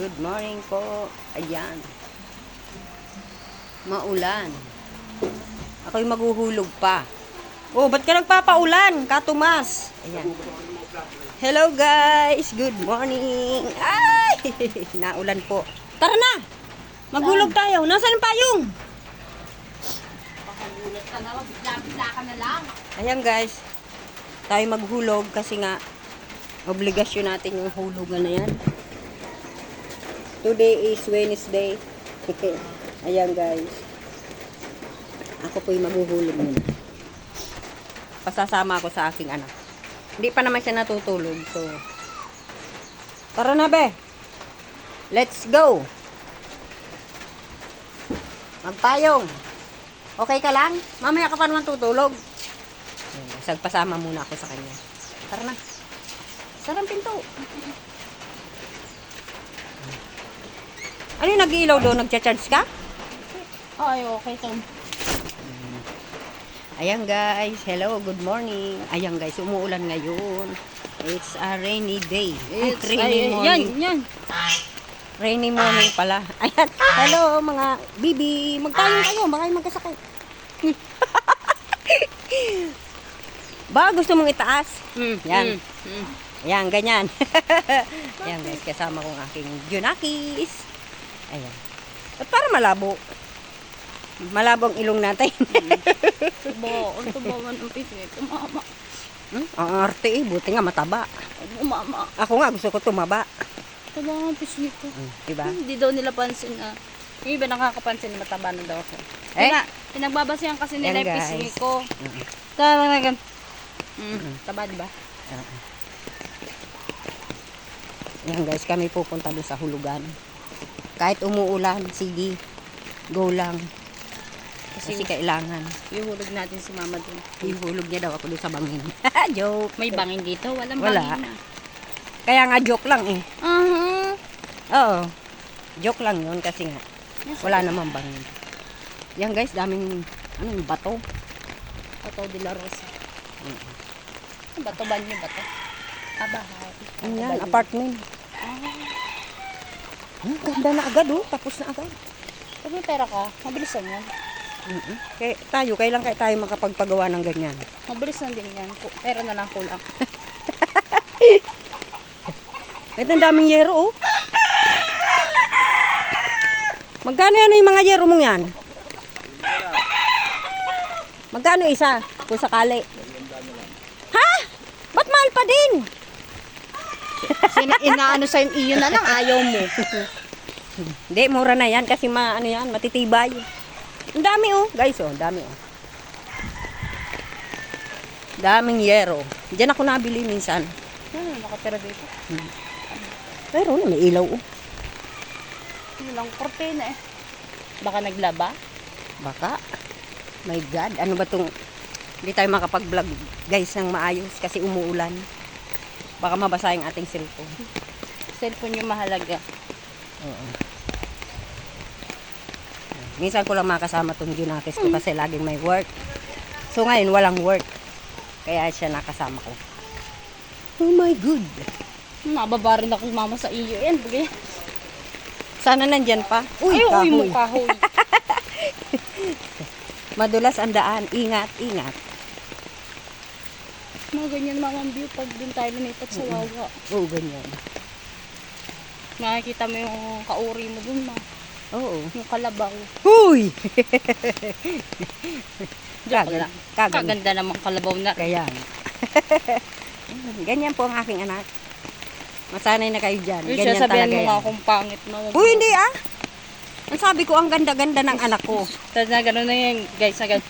Good morning po. Ayan. Maulan. Ako'y maghuhulog pa. Oh, ba't ka nagpapaulan? Katumas. Ayan. Hello guys. Good morning. Ay! Naulan po. Tara na. Maghulog tayo. Nasaan ang payong? Pakagulat ka na, bigla-bigla ka na lang. Ayan guys. Tayo maghulog kasi nga obligasyon natin yung hulugan na yan. Today is Wednesday. Ayan guys. Ako po yung maghuhulog muna. Pasasama ako sa aking anak. Hindi pa naman siya natutulog. So, tara na be. Let's go. Magpayong. Okay ka lang? Mamaya ka pa naman tutulog. Sagpasama muna ako sa kanya. Tara na. Sarang pinto. Ano yung nag-iilaw doon? Nagcha-charge ka? Ay, okay, Tom. Ayan guys, hello, good morning. Ayan guys, umuulan ngayon. It's a rainy day. Ay, It's, rainy ay, morning. yan, yan. Rainy morning pala. Ayan, hello mga bibi. Magtayong kayo, baka kayo magkasakit. ba, gusto mong itaas? Mm, Yan. mm, mm. Ayan, ganyan. Ayan guys, kasama kong aking Junakis. Ayan. At para malabo. Malabo ang ilong natin. Tubo, ang tubo man ang pisit. Umama. Hmm? Ang arte eh, buti nga mataba. Umama. Ako nga gusto ko tumaba. Tubo ang pisit ko. Hmm, diba? Hindi daw nila pansin na. Yung iba nakakapansin na mataba na daw ako. Eh? Eh? Pinagbabasihan kasi nila Yan, yung pisngi ko. Mm. Talagang. Mm, taba, diba? Ayan guys, kami pupunta doon sa hulugan. Kahit umuulan, sige, go lang. Kasi, Kasi kailangan. ihulog natin si mama dun. Ihulog niya daw ako doon sa bangin. joke. May bangin dito? Walang Wala. bangin na. Kaya nga joke lang eh. Uh-huh. Oo. Joke lang yun kasi nga wala namang bangin. Yan guys, daming ano yung bato. Bato de la Rosa. Ang Bato ba niyo bato? Ah, bahay. Ano yan, Babae. apartment. Hmm, ganda na agad oh, tapos na agad. pag may pera ka, mabilis lang yan. Mm Kaya tayo, kailan kaya tayo makapagpagawa ng ganyan? Mabilis lang din yan. Pera na lang kulang. Ito ang daming yero oh. Magkano yan yung mga yero mong yan? Magkano isa? Kung sakali. Ha? Ba't mahal pa din? Sino, inaano sa iyo na lang, ayaw mo. Hindi, mura na yan kasi ma, ano yan, matitibay. Ang dami oh, guys oh, dami oh. Daming yero. Diyan ako nabili minsan. Ano, nakatira dito. Pero may ilaw oh. Hindi lang kortina eh. Baka naglaba? Baka. My God, ano ba tong hindi tayo makapag-vlog guys ng maayos kasi umuulan. Baka mabasa yung ating cellphone. Cellphone yung mahalaga. Oo. Minsan ko lang makasama tong Junakis ko kasi laging may work. So ngayon walang work. Kaya siya nakasama ko. Oh my good. Nababa rin ako mama sa iyo. Yan, bagay. Sana nandyan pa. Uy, Ay, uy kahoy. kahoy. Madulas ang daan. Ingat, ingat. Mga ganyan mga view pag din tayo lumipat sa wawa. Oo, ganyan. Nakikita mo yung kauri mo dun ma. Oo. Yung kalabaw. Huy! Joke Kagan- lang. kagan- Kaganda naman kalabaw na. Kaya. Ganyan po ang aking anak. Masanay na kayo dyan. Yung Ganyan talaga mo nga yan. kung pangit na. Uy, hindi ah. Ang sabi ko, ang ganda-ganda ng anak ko. Tapos na gano'n na yan, guys. Na.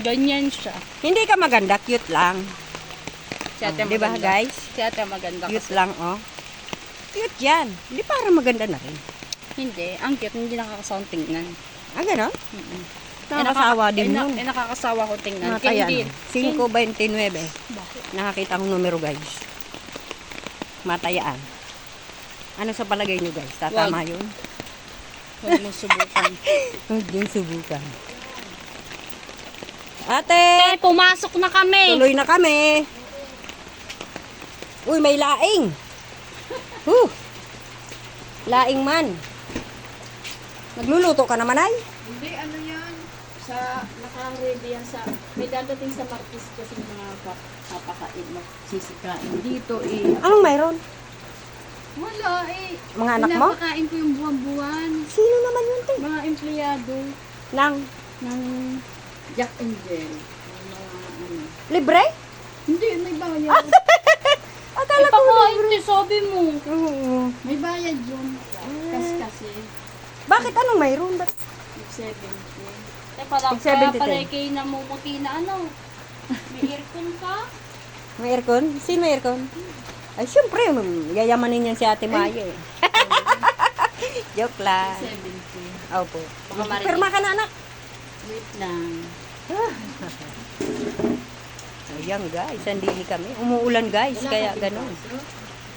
Ganyan siya. Hindi ka maganda, cute lang. Si ate ba maganda. guys? Si ate maganda Cute kasi. lang, oh. Cute yan. Hindi para maganda na rin. Hindi. Ang cute. Hindi nakakasawang tingnan. Ah, gano'n? Mm-mm. Nakakasawa Eh, din na- yun. Eh, nakakasawa ko tingnan. Mata yan. Hindi. 5.29. Bakit? Nakakita akong numero, guys. Matayaan. Ano sa palagay nyo, guys? Tatama yun? Huwag mo subukan. Huwag din subukan. Ate! Eh, pumasok na kami. Tuloy na kami. Uy, may laing. Huh. Laing man. Nagluluto ka naman ay? Hindi, ano yan? Sa, naka-ready yan sa, may dadating sa Marquis kasi mga pap- papakain mo, sisikain. Dito eh, Anong mayroon? wala eh. Mga anak mo? Pinapakain ko yung buwan-buwan. Sino naman yun, te? Mga empleyado Nang ng Jack and Jill. Yung Mga ano. libre? Hindi, may bayad. Akala ko Ipakain ko, sabi mo. Oo. May bayad yun. Kasi kasi, Bakit anong mayroon? Ba't 70. Teka lang, Tig kaya 70 pala din. kayo namumuti na ano. May aircon ka? may aircon? Sino may aircon? Ay, syempre, um, yayamanin yan si Ate Maya eh. Joke lang. 70. Opo. Baka marinig. Pirma ka na, anak. Wait lang. Ayan, guys. Andili kami. Umuulan, guys. Kaya ganun.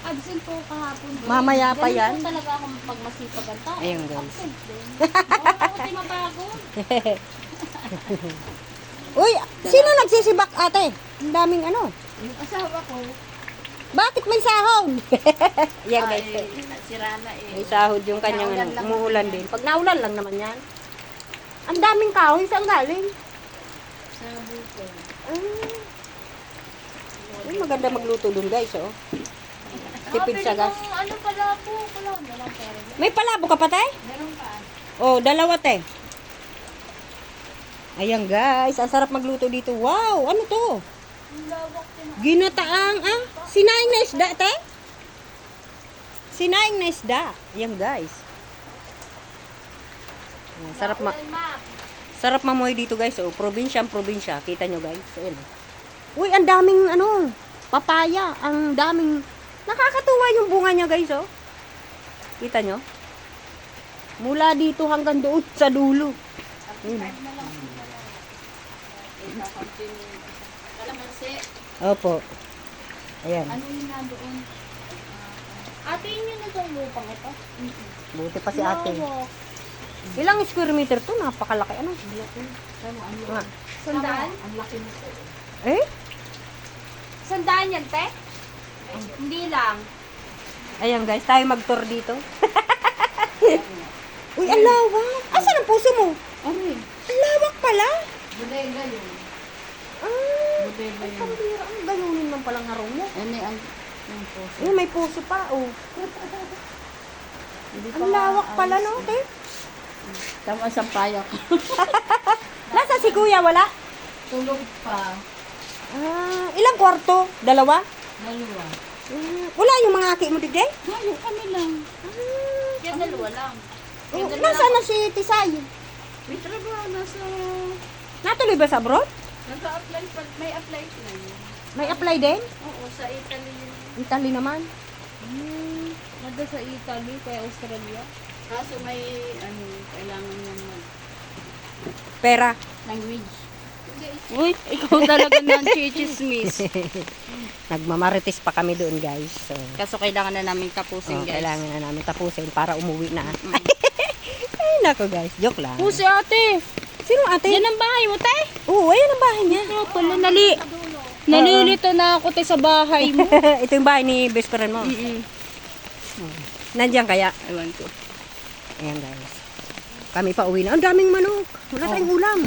Absent po kahapon. Mamaya pa Ganun yan. po talaga ako pag masipag ang tao. Ayun, guys. Absent din. Oo, ako di mapagod. Uy, sino nagsisibak, ate? Ang daming ano. Yung asawa ko, Bakit may sahod? Yan, ay, guys. si Rana eh. May sahod yung kanyang ano. Umuulan din. Pag naulan lang naman yan. Ang daming kahoy. Saan galing? Sa buko. Ah. Ay, maganda magluto dun, guys, oh. Tipid sa gas. Ang ano pala po, pala, wala pera dyan. May palabo ka pa, tay? Meron pa. Oh, dalawa, te. Ayan, guys. Ang sarap magluto dito. Wow, ano to? Ang din. Ginataang, ah. Sinaing na isda, te? Sinaing na isda. Ayan, guys. Ayan, sarap ma... Sarap mamoy dito guys. Oh, probinsya ang probinsya. Kita nyo guys. Oh. Uy, ang daming ano, papaya. Ang daming, nakakatuwa yung bunga niya guys oh. Kita nyo? Mula dito hanggang doon sa dulo. Mm. Opo. Ayan. Ano yung nandoon? Ate, yun yun itong lupang ito? Buti pa si ate. Lawak. Ilang square meter to? Napakalaki. Ano? Ano. Sandaan? Ang laki nito. Eh? Sandaan yan, te? Hindi lang. Ayan guys, tayo mag-tour dito. Uy, ang lawak. Asan ang puso mo? Ano yun? Ang lawak pala. Bodega yun. Ah, Bodega ay, yun. pambira. Ang ganunin ng palang harong mo. Ano ang yung puso? Eh, may puso pa, oh. Hindi Ang lawak pala, no, te? Tama sa payak. Nasa si kuya, wala? Tulog pa. Ah, ilang kwarto? Dalawa? Dalawa. Ah, wala yung mga aki mo, digay? Ngayon kami lang. Ah, Yan dalawa lang. oh, nasaan na si Tisay? May trabaho nasa... Natuloy ba sa abroad? Nag-apply pa. May apply na yun. May apply din? Oo, sa Italy yun. Italy naman. Nada sa Italy, kaya Australia. Kaso may, ano, kailangan mag Pera. language. Uy, ikaw talaga ng chichismis. Nagmamarites pa kami doon, guys. So, Kaso kailangan na namin tapusin, oh, guys. kailangan na namin tapusin para umuwi na. Ay, nako, guys. Joke lang. Pusi ate! Sino ate? Yan ang bahay mo, te? Oo, ayan ang bahay niya. Ano pala, nali... Nalilito na ako, te, sa bahay mo. Ito yung bahay ni best friend mo. Mm-mm. Nandiyan kaya? Ewan ko. Ayan guys. Kami pa uwi na. Ang daming manok. Wala tayong ulam.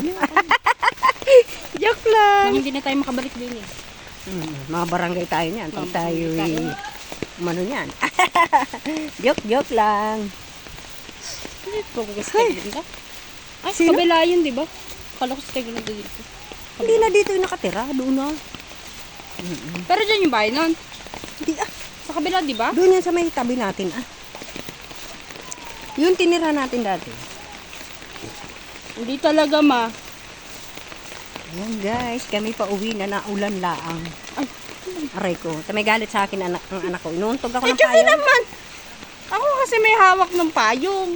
Joke lang. Nang hindi na tayo makabalik din eh. Hmm, mga barangay tayo niyan. Pag tayo tayo. umano niyan. joke, joke lang. Gusto Ay. Sino? kabila yun, di ba? Kala ko sa tagal na dito. Hindi na dito yung nakatira. Doon na. Pero dyan yung bahay nun. Hindi ah. Sa kabila, di ba? Doon yan sa may tabi natin ah. Yun tinira natin dati. Hindi talaga, ma. Ayan guys, kami pa uwi na naulan laang. Ay, Aray ko. May galit sa akin anak, ang anak ko. Inuuntog ako Ay, ng payong. naman! Ako kasi may hawak ng payong.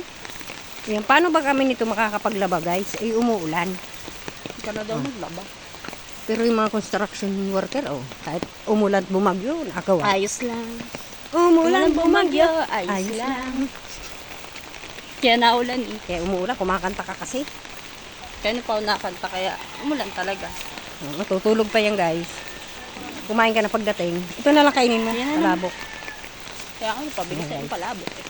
Yan, paano ba kami nito makakapaglaba guys? Ay umuulan. Hindi ka na daw maglaba. Pero yung mga construction worker, oh, kahit umulan bumagyo, nakagawa. Ayos lang. umulan, bumagyo, ayos, ayos lang. Kaya naulan eh. Kaya umuulan, kumakanta ka kasi. Kaya na pa nakanta, kaya umulan talaga. Matutulog pa yan guys. Kumain ka na pagdating. Ito na lang kainin mo, Yan kalabok. Kaya ako, pabili Ayan, tayo guys. palabok. Eh.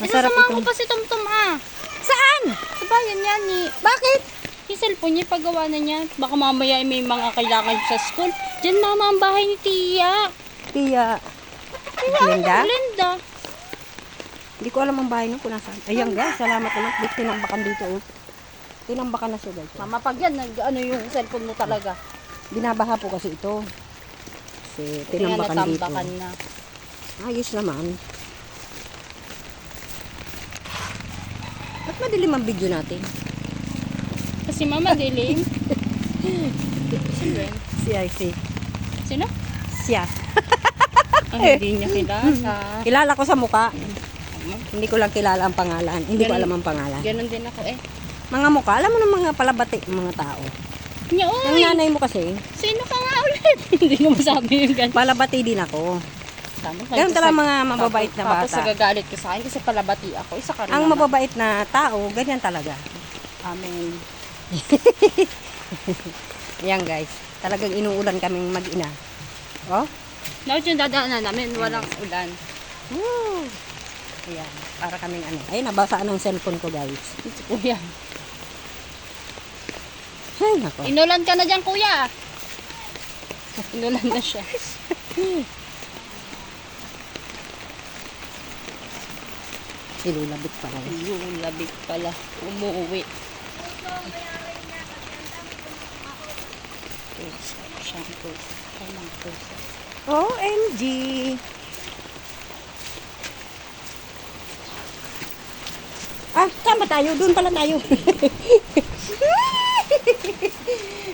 Masarap Sinasamahan ko itong... pa si Tumtum ah. Saan? Sa bayan yan ni. Bakit? Yung cellphone niya, paggawa na niya. Baka mamaya may mga kailangan sa school. Diyan mama ang bahay ni Tia. Tia. Linda? Linda. Hindi ko alam ang bahay nung kung nasaan. Ayan guys, salamat naman. Di tinambakan dito. Oh. Tinambakan na siya guys. Mama, pag yan, nag, ano yung cellphone mo talaga. Binabaha po kasi ito. Kasi tinambakan dito. na. Ayos naman. Ba't madilim ang video natin? Kasi mama, dilim. Si IC. Sino? Siya. Ang hindi niya kilala. Kilala ko sa muka. Hindi ko lang kilala ang pangalan. Hindi ko Ganun- alam ang pangalan. Ganon din ako eh. Mga muka, alam mo ng mga palabati mga tao. Ang oy! nanay mo kasi, Sino ka nga ulit? hindi ko masabi yung ganun. palabati din ako. Tama, Ganun talaga mga mababait na tapos, Tapos bata. nagagalit ka sa akin kasi palabati ako. Isa ka rin Ang mababait na tao, ganyan talaga. Amen. Ayan guys, talagang inuulan kaming mag-ina. Oh? Dapat yung dadaanan namin, walang ulan. Woo! Ayan, para kaming ano. Ay, nabasa ng cellphone ko guys. Si kuya. Ay, nako. Inulan ka na dyan, kuya. Inulan na siya. Ilulabit pala. labig pala. Umuwi. OMG! Ah, tama tayo. Doon pala tayo.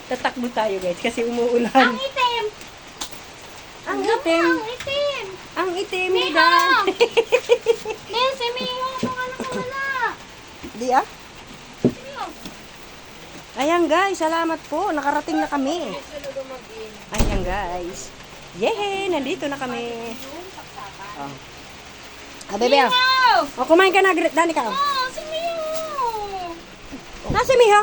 Tatakbo tayo guys kasi umuulan. itim! Ang itim. itim! Ang itim ni Dan. Nel, si nakawala. Di ah? Ayan guys, salamat po. Nakarating na kami. Ayan guys. Yehey, nandito na kami. Oh. Ah, bebe. ah. O, kumain ka na, Gre- Dani ka. Oh! Nasa Miha?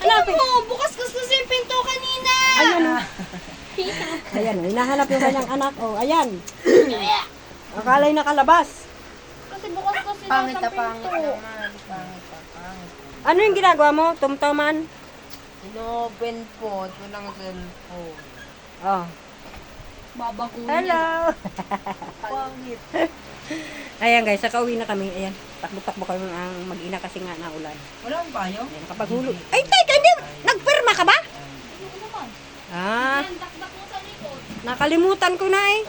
Hanapin mo, bukas kasi yung pinto kanina. Ayan o. Ayan o, hinahanap yung kanyang anak. O, ayan. Akala'y nakalabas. Kasi bukas kasi Pangit na pangit pinto. naman. Pangit na pangit. Ano yung ginagawa mo? Tumtoman? Inopen po. Ito lang cellphone. Oh. Babakunin. Hello. Pangit. Ayan guys, nakauwi na kami. Ayan, takbo-takbo kami ang mag-ina kasi nga naulan. Walang bayo? Ayan, kapag. Ay, teka, hindi. Nagpirma ka ba? Ah, Yan, takdak mo sa likod. nakalimutan ko na eh.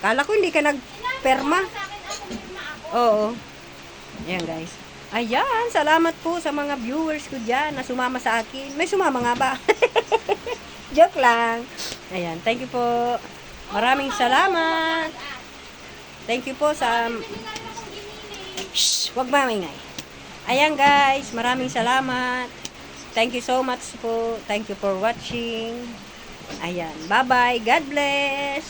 Kala ko hindi ka nagperma. Oo. Ayan guys. Ayan, salamat po sa mga viewers ko dyan na sumama sa akin. May sumama nga ba? Joke lang. Ayan, thank you po. Maraming salamat. Thank you po sa... Shh, wag mamingay. Ayan guys, maraming salamat. Thank you so much po. Thank you for watching. Ayan, bye-bye. God bless.